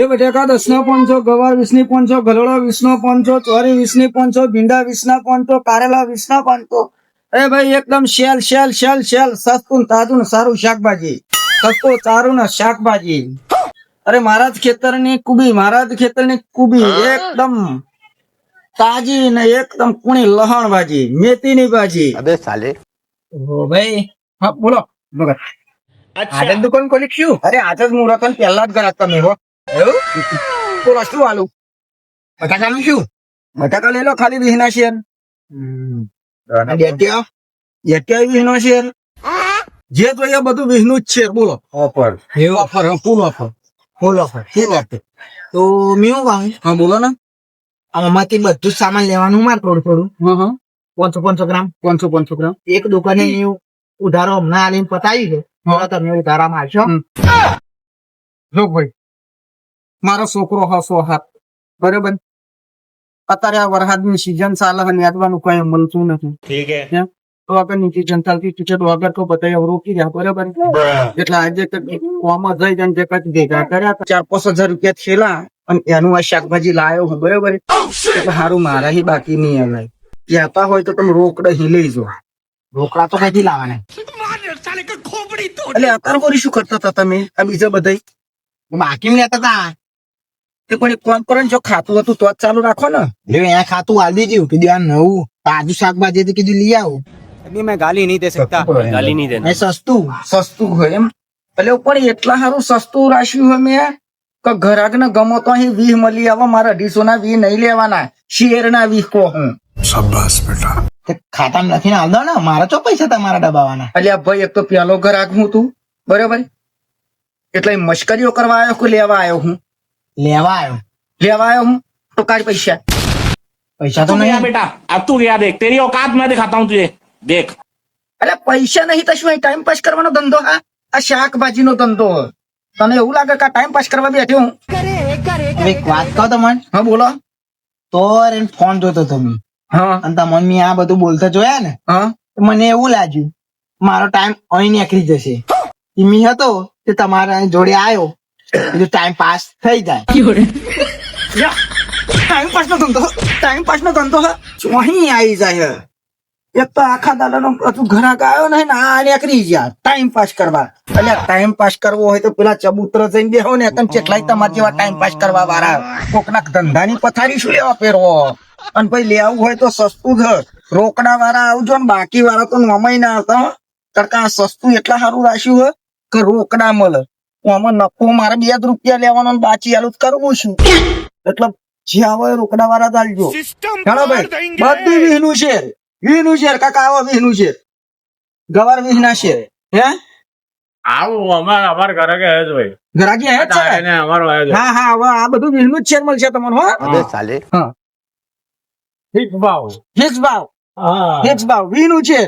એ બટેકા દસના પાંચસો ગવાર વીસની પાંચસો ગલોડા વીસનો પાંચસો ચોરી વીસની પાંચસો ભીંડા વીસના પાંચસો કારેલા વીસના પાંચસો અરે ભાઈ એકદમ શેલ શેલ શેલ શેલ સસ્તું તાજું સારું શાકભાજી. સસ્તું સારું ને શાકભાજી. અરે મારા જ ખેતરની કુબી મારા જ ખેતરની કુબી એકદમ તાજી ને એકદમ કુણી લહણ ભાજી મેથી ની ભાજી. અબે સાલે. ઓ ભાઈ હા બોલો. મગર આજે દુકાન ખોલી શું અરે આજે જ મુહૂર્ત પહેલા જ ઘરાત તમે હો. એવું? બોલો શું આલુ. બટાકાનું શું? બટાકા લઈ લો ખાલી વીસના શેર. ડેટિયા એટિયા વીસનો શેર. જે તો એ બધું વીસનું જ છે બોલો. ઓફર એ offer full offer full offer full offer તો મેં ભાવે હા બોલો ને. આમાંથી બધું સામાન લેવાનું માર થોડું થોડું. હા હા. પાંચસો પાંચસો ગ્રામ. પાંચસો પાંચસો ગ્રામ. એક દુકાને ઉધારો હમણાં આલીને પતાવી છે. તમે ઉધારા મારશો. જો ભાઈ મારો છોકરો હસો હાથ. બરોબર? અત્યારે આ વરસાદની સીઝન ચાલે અને યાદવાનું કઈ મળતું નથી. તો આગળ નીચે જનતાથી ટીચર વગર તો બધા રોકી રહ્યા બરોબર? એટલે આજે કોમાં જઈ જઈને જે ભેગા કર્યા ચાર પાંચ હજાર રૂપિયા થયેલા અને એનું આ શાકભાજી લાયો હું બરોબર? એટલે સારું મારા હી બાકી નહીં આવે કહેતા હોય તો તમે રોકડા હી લઈ રોકડા તો કઈથી લાવવાના એટલે અત્યારે કરી શું કરતા હતા તમે આ બીજા બધા બાકી લેતા હતા તે પણ એક કામ કરો જો ખાતું હતું તો ચાલુ રાખો ને. લે અહીંયા ખાતું આલી દીધું કીધું આ નવું તાજું શાકભાજી હતું કીધું લઈ આવો. અભી મેં ગાલી નહીં દે શકતા. ગાલી નહીં દે સસ્તું. સસ્તું હોય એમ. એટલે પણ એટલા સારું સસ્તું રાખ્યું હોય મેં કે ઘરાક ને ગમો તો અહીં વીહ મળી આવો મારા અઢીસો ના વીહ નહીં લેવાના. શેર ના વીહ કહો હું. શાબાશ બેટા. ખાતા નથી ને આવતા ને મારા તો પૈસા તમારા ડબાવાના. એટલે ભાઈ એક તો પેલો ઘરાક હું તું. બરોબર? એટલે મશ્કરીઓ કરવા આવ્યો કે લેવા આવ્યો હું? લેવા આવ્યો લેવા આવ્યો હું તો કાઢ પૈસા પૈસા તો तू गया નહીં बेटा अब तू गया देख तेरी औकात मैं दिखाता हूँ तुझे देख એટલે પૈસા નહીં તો શું ટાઈમ પાસ કરવાનો ધંધો હા આ શાકભાજી નો ધંધો તને એવું લાગે કે ટાઈમ પાસ કરવા બેઠ્યો હું હવે એક વાત કહો તમને હા બોલો તો એને ફોન જોતો તમે હા અને તમને મેં આ બધું બોલતા જોયા ને હા તો મને એવું લાગ્યું મારો ટાઈમ અહીં નીકળી જશે મી હતો તે તમારા જોડે આવ્યો કીધું ટાઈમ પાસ થઈ જાય. ટાઈમ પાસ નો ધંધો ટાઈમ પાસ નો ધંધો અહીં આવી જાય એક તો આખા દાદાનો બધું ઘરાક આવ્યો ને આ નીકળી ગયા. ટાઈમ પાસ કરવા. એટલે ટાઈમ પાસ કરવો હોય તો પેલા ચબૂતરો જઈને બેહો ને તમે કેટલાય તમારા જેવા ટાઈમ પાસ કરવા વાળા. કોકના ધંધાની પથારી શું લેવા પહેરવો અને ભાઈ લેવું હોય તો સસ્તું જ રોકડા વાળા આવજો ને બાકી વાળા તો નમાઈ ના આવતા તડકા સસ્તું એટલા સારું રાખ્યું હોય કે રોકડા મળે. આમાં નફો મારે બે જ રૂપિયા લેવાનો ને બાચી હાલું કરવું છું. એટલે જે આવો રોકડા વાળા ચાલજો ચાલો ભાઈ બધું વીહનું છે. વીહનું શેર કાકા આવો વીહનું છે. ગવાર વીહ ના હે? આવું અમાર અમાર છે હે હા હા આ બધું વીહનું જ શેર મળશે તમને હો. ફિક્સ ભાવ. ફિક્સ ભાવ. હા. છે.